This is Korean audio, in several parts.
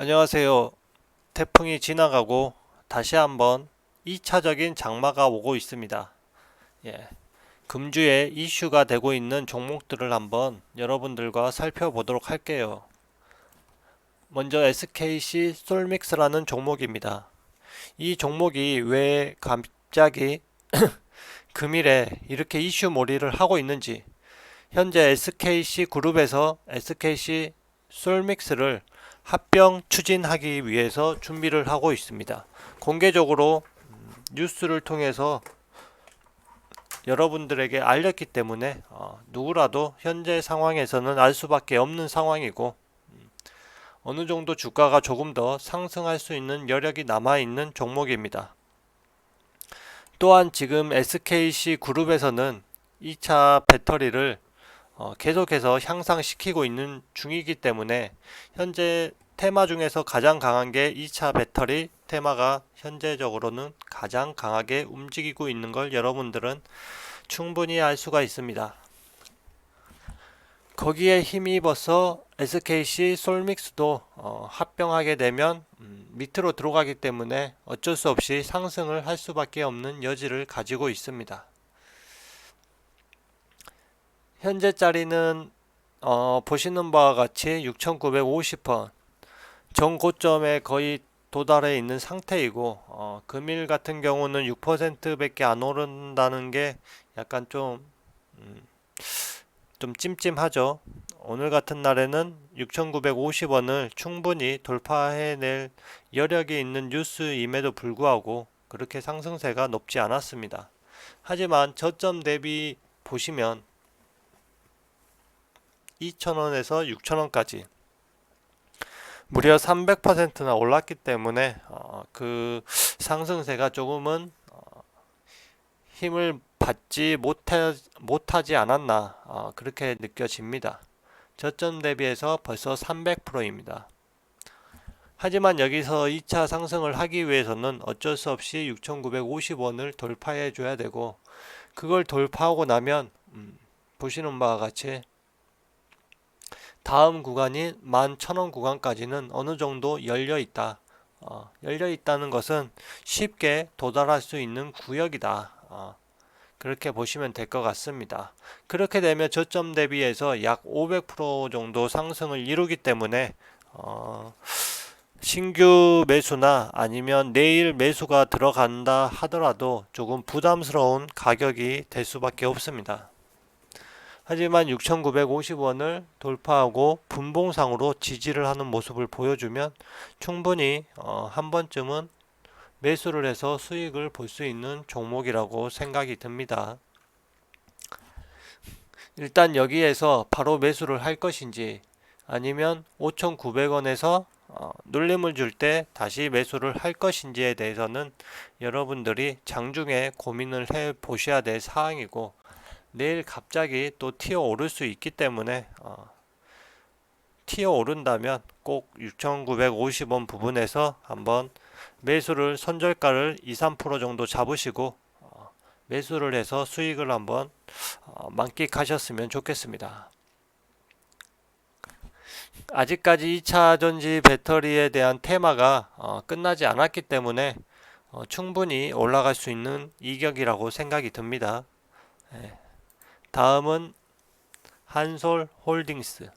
안녕하세요. 태풍이 지나가고 다시 한번 2차적인 장마가 오고 있습니다. 예. 금주에 이슈가 되고 있는 종목들을 한번 여러분들과 살펴보도록 할게요. 먼저 SKC 솔믹스라는 종목입니다. 이 종목이 왜 갑자기 금일에 이렇게 이슈 몰이를 하고 있는지 현재 SKC 그룹에서 SKC 솔믹스를 합병 추진하기 위해서 준비를 하고 있습니다. 공개적으로 음, 뉴스를 통해서 여러분들에게 알렸기 때문에 어, 누구라도 현재 상황에서는 알 수밖에 없는 상황이고 음, 어느 정도 주가가 조금 더 상승할 수 있는 여력이 남아 있는 종목입니다. 또한 지금 SKC 그룹에서는 2차 배터리를 어, 계속해서 향상시키고 있는 중이기 때문에 현재 테마 중에서 가장 강한 게 2차 배터리 테마가 현재적으로는 가장 강하게 움직이고 있는 걸 여러분들은 충분히 알 수가 있습니다. 거기에 힘입어서 SKC 솔믹스도 어, 합병하게 되면 음, 밑으로 들어가기 때문에 어쩔 수 없이 상승을 할 수밖에 없는 여지를 가지고 있습니다. 현재 짜리는 어, 보시는 바와 같이 6,950원 전 고점에 거의 도달해 있는 상태이고 어, 금일 같은 경우는 6%밖에 안 오른다는 게 약간 좀, 음, 좀 찜찜하죠. 오늘 같은 날에는 6,950원을 충분히 돌파해낼 여력이 있는 뉴스임에도 불구하고 그렇게 상승세가 높지 않았습니다. 하지만 저점 대비 보시면 2,000원에서 6,000원까지 무려 300%나 올랐기 때문에 어, 그 상승세가 조금은 어, 힘을 받지 못하, 못하지 않았나 어, 그렇게 느껴집니다. 저점 대비해서 벌써 300%입니다. 하지만 여기서 2차 상승을 하기 위해서는 어쩔 수 없이 6,950원을 돌파해 줘야 되고 그걸 돌파하고 나면 음, 보시는 바와 같이 다음 구간인 11,000원 구간까지는 어느 정도 열려 있다. 어, 열려 있다는 것은 쉽게 도달할 수 있는 구역이다. 어, 그렇게 보시면 될 것 같습니다. 그렇게 되면 저점 대비해서 약 500% 정도 상승을 이루기 때문에 어, 신규 매수나 아니면 내일 매수가 들어간다 하더라도 조금 부담스러운 가격이 될 수밖에 없습니다. 하지만 6,950원을 돌파하고 분봉상으로 지지를 하는 모습을 보여주면 충분히 어, 한 번쯤은 매수를 해서 수익을 볼 수 있는 종목이라고 생각이 듭니다. 일단 여기에서 바로 매수를 할 것인지 아니면 5,900원에서 어, 눌림을 줄 때 다시 매수를 할 것인지에 대해서는 여러분들이 장중에 고민을 해 보셔야 될 사항이고 내일 갑자기 또 튀어 오를 수 있기 때문에 어, 튀어 오른다면 꼭 6,950원 부분에서 한번 매수를 손절가를 2, 3% 정도 잡으시고 어, 매수를 해서 수익을 한번 어, 만끽하셨으면 좋겠습니다. 아직까지 2차 전지 배터리에 대한 테마가 어, 끝나지 않았기 때문에 어, 충분히 올라갈 수 있는 이격이라고 생각이 듭니다. 예. 다음은 한솔 홀딩스.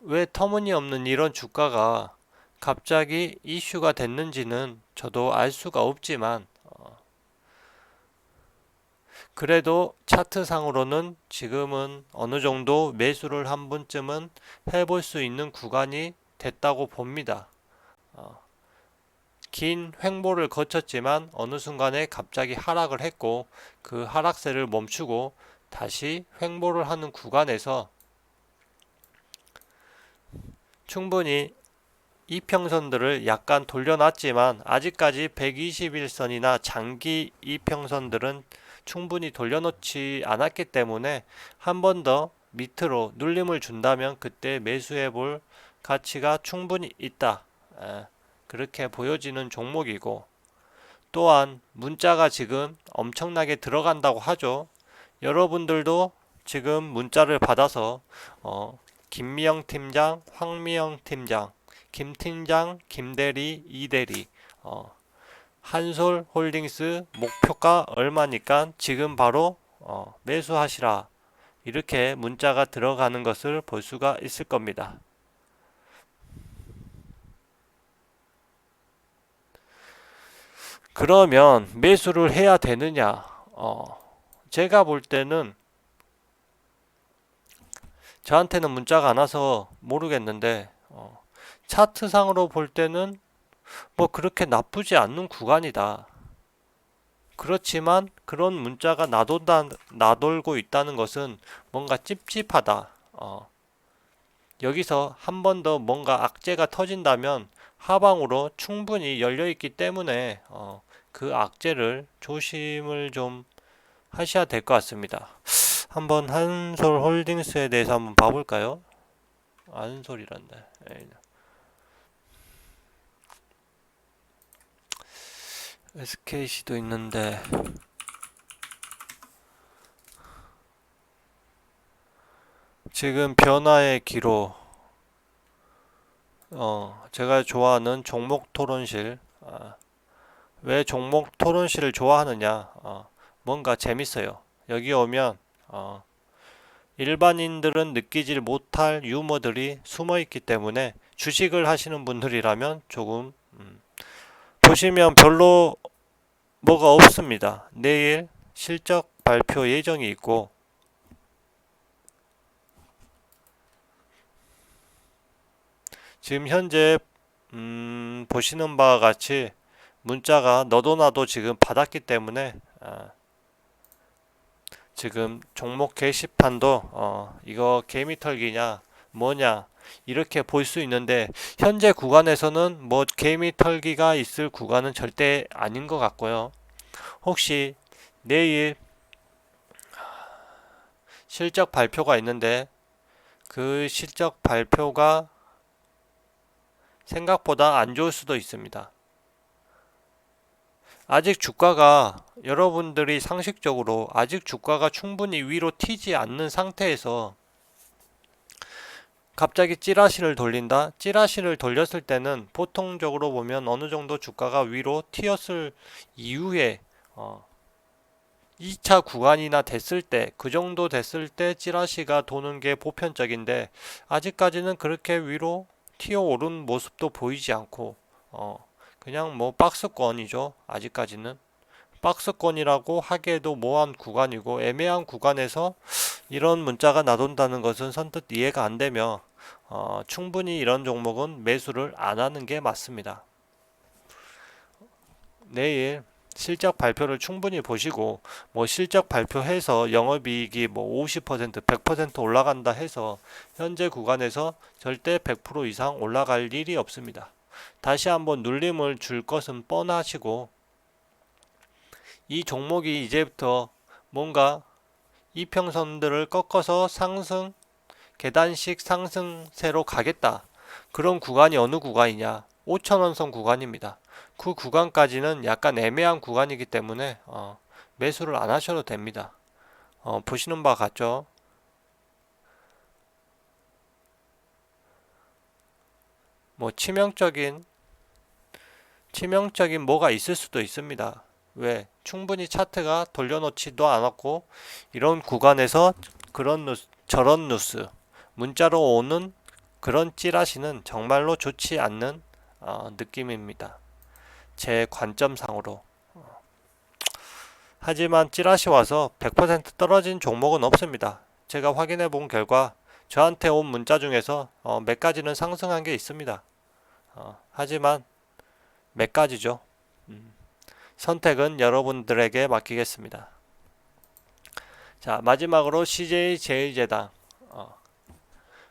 왜 터무니없는 이런 주가가 갑자기 이슈가 됐는지는 저도 알 수가 없지만 어, 그래도 차트상으로는 지금은 어느 정도 매수를 한 번쯤은 해볼 수 있는 구간이 됐다고 봅니다. 어, 긴 횡보를 거쳤지만 어느 순간에 갑자기 하락을 했고 그 하락세를 멈추고 다시 횡보를 하는 구간에서 충분히 이평선들을 약간 돌려놨지만 아직까지 121선이나 장기 이평선들은 충분히 돌려놓지 않았기 때문에 한 번 더 밑으로 눌림을 준다면 그때 매수해 볼 가치가 충분히 있다. 그렇게 보여지는 종목이고 또한 문자가 지금 엄청나게 들어간다고 하죠. 여러분들도 지금 문자를 받아서 어, 김미영 팀장, 황미영 팀장, 김 팀장, 김 대리, 이 대리, 어, 한솔 홀딩스 목표가 얼마니까 지금 바로 어, 매수하시라. 이렇게 문자가 들어가는 것을 볼 수가 있을 겁니다. 그러면 매수를 해야 되느냐? 어, 제가 볼 때는 저한테는 문자가 안 와서 모르겠는데 어, 차트상으로 볼 때는 뭐 그렇게 나쁘지 않는 구간이다. 그렇지만 그런 문자가 나돈다, 나돌고 있다는 것은 뭔가 찝찝하다. 어, 여기서 한 번 더 뭔가 악재가 터진다면 하방으로 충분히 열려 있기 때문에 어, 그 악재를 조심을 좀 하셔야 될 것 같습니다. 한번 한솔 홀딩스에 대해서 한번 봐볼까요? 한솔이란다. 에이. SKC도 있는데 지금 변화의 기로 어 제가 좋아하는 종목 토론실 아, 왜 종목 토론실을 좋아하느냐? 어, 뭔가 재밌어요. 여기 오면 어, 일반인들은 느끼질 못할 유머들이 숨어 있기 때문에 주식을 하시는 분들이라면 조금 음, 보시면 별로 뭐가 없습니다. 내일 실적 발표 예정이 있고. 지금 현재 음, 보시는 바와 같이 문자가 너도 나도 지금 받았기 때문에 아, 지금 종목 게시판도 어, 이거 개미 털기냐 뭐냐 이렇게 볼 수 있는데 현재 구간에서는 뭐 개미 털기가 있을 구간은 절대 아닌 것 같고요. 혹시 내일 실적 발표가 있는데 그 실적 발표가 생각보다 안 좋을 수도 있습니다. 아직 주가가 여러분들이 상식적으로 아직 주가가 충분히 위로 튀지 않는 상태에서 갑자기 찌라시를 돌린다? 찌라시를 돌렸을 때는 보통적으로 보면 어느 정도 주가가 위로 튀었을 이후에 어 2차 구간이나 됐을 때, 그 정도 됐을 때 찌라시가 도는 게 보편적인데, 아직까지는 그렇게 위로 튀어 오른 모습도 보이지 않고, 어, 그냥 뭐 박스권이죠. 아직까지는. 박스권이라고 하기에도 모호한 구간이고, 애매한 구간에서 이런 문자가 나돈다는 것은 선뜻 이해가 안 되며, 어, 충분히 이런 종목은 매수를 안 하는 게 맞습니다. 내일 실적 발표를 충분히 보시고 뭐 실적 발표해서 영업이익이 뭐 50% 100% 올라간다 해서 현재 구간에서 절대 100% 이상 올라갈 일이 없습니다. 다시 한번 눌림을 줄 것은 뻔하시고 이 종목이 이제부터 뭔가 이평선들을 꺾어서 상승 계단식 상승세로 가겠다. 그런 구간이 어느 구간이냐? 5천원선 구간입니다. 그 구간까지는 약간 애매한 구간이기 때문에 어, 매수를 안 하셔도 됩니다. 어, 보시는 바 같죠? 뭐 치명적인 치명적인 뭐가 있을 수도 있습니다. 왜? 충분히 차트가 돌려놓지도 않았고 이런 구간에서 그런 뉴스, 저런 뉴스 문자로 오는 그런 찌라시는 정말로 좋지 않는 어, 느낌입니다. 제 관점상으로. 하지만 찌라시 와서 100% 떨어진 종목은 없습니다. 제가 확인해 본 결과 저한테 온 문자 중에서 어, 몇 가지는 상승한 게 있습니다. 어, 하지만 몇 가지죠. 음, 선택은 여러분들에게 맡기겠습니다. 자 마지막으로 CJ 제일제당 어,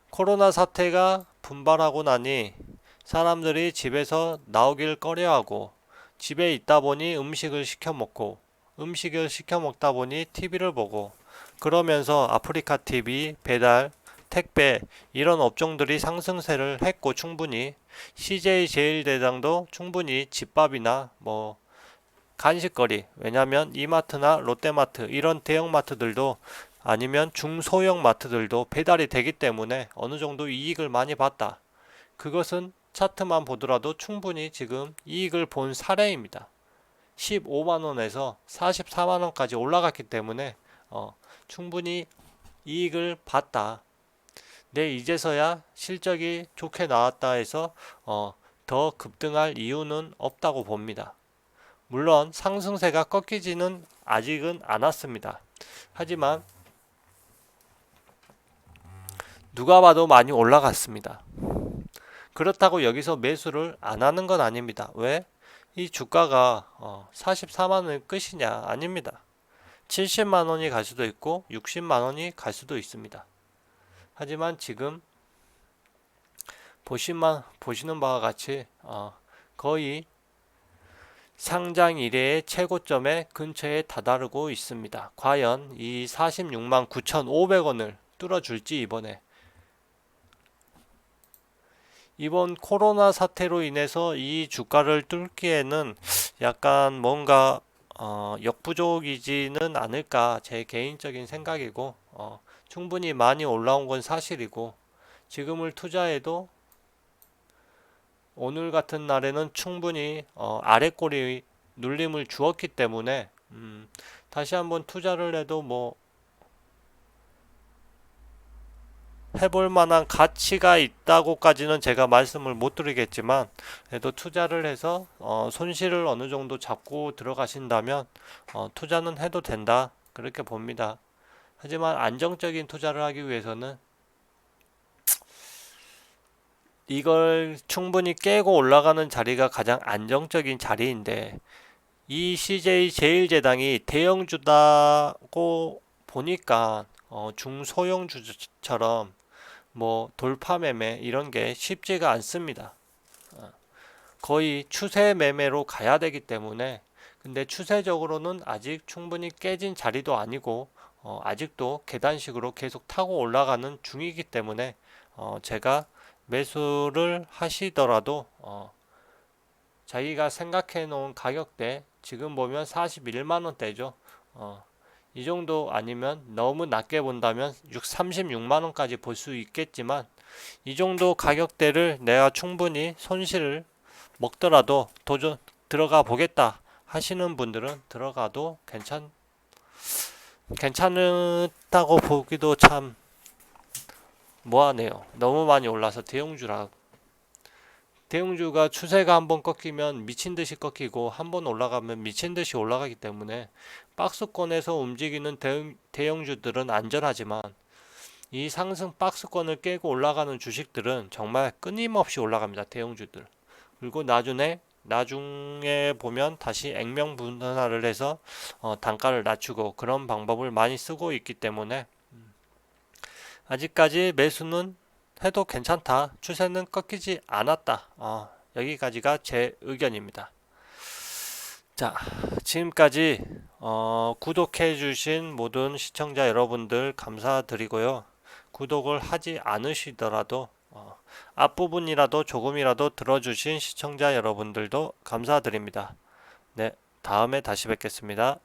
코로나 사태가 분발하고 나니 사람들이 집에서 나오길 꺼려하고 집에 있다 보니 음식을 시켜 먹고 음식을 시켜 먹다 보니 TV를 보고 그러면서 아프리카 TV, 배달, 택배 이런 업종들이 상승세를 했고 충분히 CJ 제일대장도 충분히 집밥이나 뭐 간식거리 왜냐하면 이마트나 롯데마트 이런 대형마트들도 아니면 중소형 마트들도 배달이 되기 때문에 어느 정도 이익을 많이 봤다. 그것은 차트만 보더라도 충분히 지금 이익을 본 사례입니다. 15만원에서 44만원까지 올라갔기 때문에 어, 충분히 이익을 봤다. 네, 이제서야 실적이 좋게 나왔다 해서 어, 더 급등할 이유는 없다고 봅니다. 물론 상승세가 꺾이지는 아직은 않았습니다. 하지만 누가 봐도 많이 올라갔습니다. 그렇다고 여기서 매수를 안 하는 건 아닙니다. 왜? 이 주가가 어, 44만 원이 끝이냐? 아닙니다. 70만 원이 갈 수도 있고 60만 원이 갈 수도 있습니다. 하지만 지금 보시만 보시는 바와 같이 어, 거의 상장 이래의 최고점에 근처에 다다르고 있습니다. 과연 이 46만 9,500원을 뚫어줄지 이번에 이번 코로나 사태로 인해서 이 주가를 뚫기에는 약간 뭔가 어, 역부족이지는 않을까 제 개인적인 생각이고 어, 충분히 많이 올라온 건 사실이고 지금을 투자해도 오늘 같은 날에는 충분히 어, 아래 꼬리 눌림을 주었기 때문에 음, 다시 한번 투자를 해도 뭐 해볼 만한 가치가 있다고까지는 제가 말씀을 못 드리겠지만 그래도 투자를 해서 어, 손실을 어느 정도 잡고 들어가신다면 어, 투자는 해도 된다 그렇게 봅니다. 하지만 안정적인 투자를 하기 위해서는 이걸 충분히 깨고 올라가는 자리가 가장 안정적인 자리인데 이 CJ 제일제당이 대형주다고 보니까 어, 중소형주처럼 뭐 돌파 매매 이런 게 쉽지가 않습니다. 어, 거의 추세 매매로 가야 되기 때문에 근데 추세적으로는 아직 충분히 깨진 자리도 아니고 어, 아직도 계단식으로 계속 타고 올라가는 중이기 때문에 어, 제가 매수를 하시더라도 어, 자기가 생각해 놓은 가격대 지금 보면 41만 원대죠. 어, 이 정도 아니면 너무 낮게 본다면 6, 36만 원까지 볼 수 있겠지만 이 정도 가격대를 내가 충분히 손실을 먹더라도 도전 들어가 보겠다 하시는 분들은 들어가도 괜찮 괜찮다고 보기도 참 뭐하네요. 너무 많이 올라서 대형주라 대형주가 추세가 한번 꺾이면 미친 듯이 꺾이고 한번 올라가면 미친 듯이 올라가기 때문에 박스권에서 움직이는 대형, 대형주들은 안전하지만 이 상승 박스권을 깨고 올라가는 주식들은 정말 끊임없이 올라갑니다. 대형주들. 그리고 나중에 나중에 보면 다시 액면 분할을 해서 어, 단가를 낮추고 그런 방법을 많이 쓰고 있기 때문에 아직까지 매수는 해도 괜찮다. 추세는 꺾이지 않았다. 어, 여기까지가 제 의견입니다. 자, 지금까지 어, 구독해 주신 모든 시청자 여러분들 감사드리고요. 구독을 하지 않으시더라도 어, 앞부분이라도 조금이라도 들어주신 시청자 여러분들도 감사드립니다. 네, 다음에 다시 뵙겠습니다.